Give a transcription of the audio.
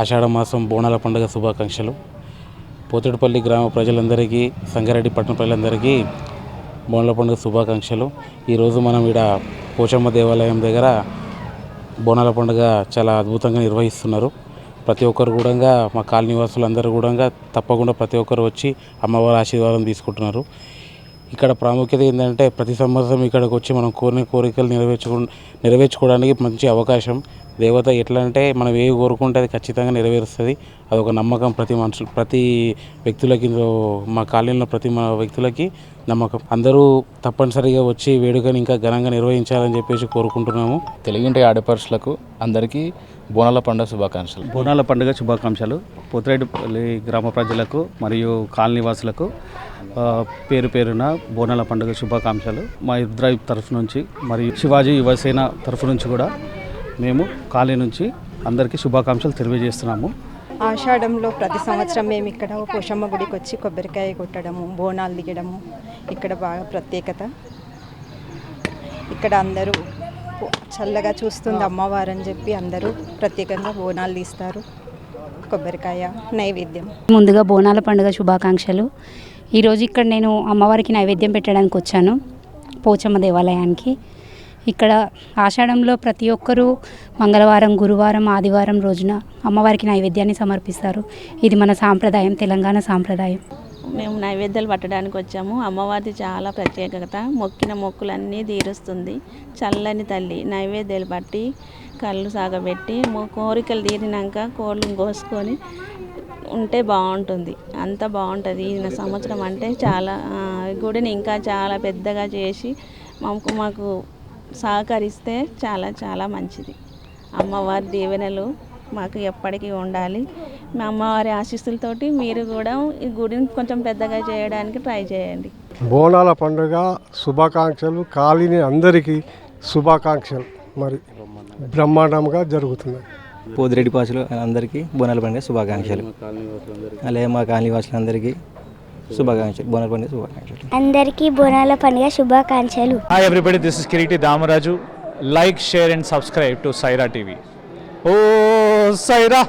ఆషాఢ మాసం బోనాల పండుగ శుభాకాంక్షలు. పోతేడుపల్లి గ్రామ ప్రజలందరికీ సంగారెడ్డి పట్టణ ప్రజలందరికీ బోనాల పండుగ శుభాకాంక్షలు. ఈరోజు మనం ఇక్కడ పోచమ్మ దేవాలయం దగ్గర బోనాల పండుగ చాలా అద్భుతంగా నిర్వహిస్తున్నారు. ప్రతి ఒక్కరు కూడా మా కాలనీ వాసులందరూ కూడా తప్పకుండా ప్రతి ఒక్కరు వచ్చి అమ్మవారి ఆశీర్వాదం తీసుకుంటున్నారు. ఇక్కడ ప్రాముఖ్యత ఏంటంటే ప్రతి సంవత్సరం ఇక్కడికి వచ్చి మనం కోరిన కోరికలు నెరవేర్చుకు నెరవేర్చుకోవడానికి మంచి అవకాశం దేవత ఎట్లా అంటే మనం ఏ కోరుకుంటే అది ఖచ్చితంగా నెరవేరుస్తుంది. అదొక నమ్మకం ప్రతి మనుషులు ప్రతి వ్యక్తులకి మా కాలనీలో ప్రతి మా వ్యక్తులకి నమ్మకం. అందరూ తప్పనిసరిగా వచ్చి వేడుకని ఇంకా ఘనంగా నిర్వహించాలని చెప్పేసి కోరుకుంటున్నాము. తెలుగింటి ఆడపడుచులకు అందరికీ బోనాల పండుగ శుభాకాంక్షలు. బోనాల పండుగ శుభాకాంక్షలు. పోతిరెడ్డిపల్లి గ్రామ ప్రజలకు మరియు కాలనీ వాసులకు ఆ, పేరు పేరున బోనాల పండుగ శుభాకాంక్షలు. మా ఇబ్రాహిం తరఫు నుంచి మరియు శివాజీ యువసేన తరఫు నుంచి కూడా మేము కాలనీ నుంచి అందరికీ శుభాకాంక్షలు తెలియజేస్తున్నాము. ఆషాఢంలో ప్రతి సంవత్సరం మేము ఇక్కడ పోషమ్మ గుడికి వచ్చి కొబ్బరికాయ కొట్టడము బోనాలు దిగడము. ఇక్కడ బాగా ప్రత్యేకత. ఇక్కడ అందరూ చల్లగా చూస్తుంది అమ్మవారు అని చెప్పి అందరూ ప్రత్యేకంగా బోనాలు తీస్తారు. కొబ్బరికాయ నైవేద్యం. ముందుగా బోనాల పండుగ శుభాకాంక్షలు. ఈరోజు ఇక్కడ నేను అమ్మవారికి నైవేద్యం పెట్టడానికి వచ్చాను. పోచమ్మ దేవాలయానికి. ఇక్కడ ఆషాఢంలో ప్రతి ఒక్కరూ మంగళవారం గురువారం ఆదివారం రోజున అమ్మవారికి నైవేద్యాన్ని సమర్పిస్తారు. ఇది మన సాంప్రదాయం తెలంగాణ సాంప్రదాయం. మేము నైవేద్యాలు పట్టడానికి వచ్చాము. అమ్మవారిది చాలా ప్రత్యేకత. మొక్కిన మొక్కులన్నీ తీరుస్తుంది. చల్లని తల్లి నైవేద్యాలు పట్టి కళ్ళు సాగబెట్టి కోరికలు తీరినాక కోళ్ళు కోసుకొని ఉంటే బాగుంటుంది. అంత బాగుంటుంది. ఈ సంవత్సరం అంటే చాలా గుడిని ఇంకా చాలా పెద్దగా చేసి మాకు మాకు సహకరిస్తే చాలా చాలా మంచిది. అమ్మవారి దీవెనలు మాకు ఎప్పటికీ ఉండాలి. మా అమ్మవారి ఆశీస్సులతోటి మీరు కూడా ఈ గుడిని కొంచెం పెద్దగా చేయడానికి ట్రై చేయండి. బోనాల పండుగ శుభాకాంక్షలు కాలనీ అందరికీ శుభాకాంక్షలు. మరి బ్రహ్మాండంగా జరుగుతున్నాయి పోదిరెడ్డి పాసులు అందరికీ బోనాల పండుగ శుభాకాంక్షలు. అలాగే మా కాలనీ వాసులందరికీ శుభాకాంక్షలు బోనాల పండుగ శుభాకాంక్షలు అందరికీ బోనాల పండుగ శుభాకాంక్షలు Hi everybody, this is Kiriti Damaraju. Like, share and subscribe to Saira TV. Oh, Saira!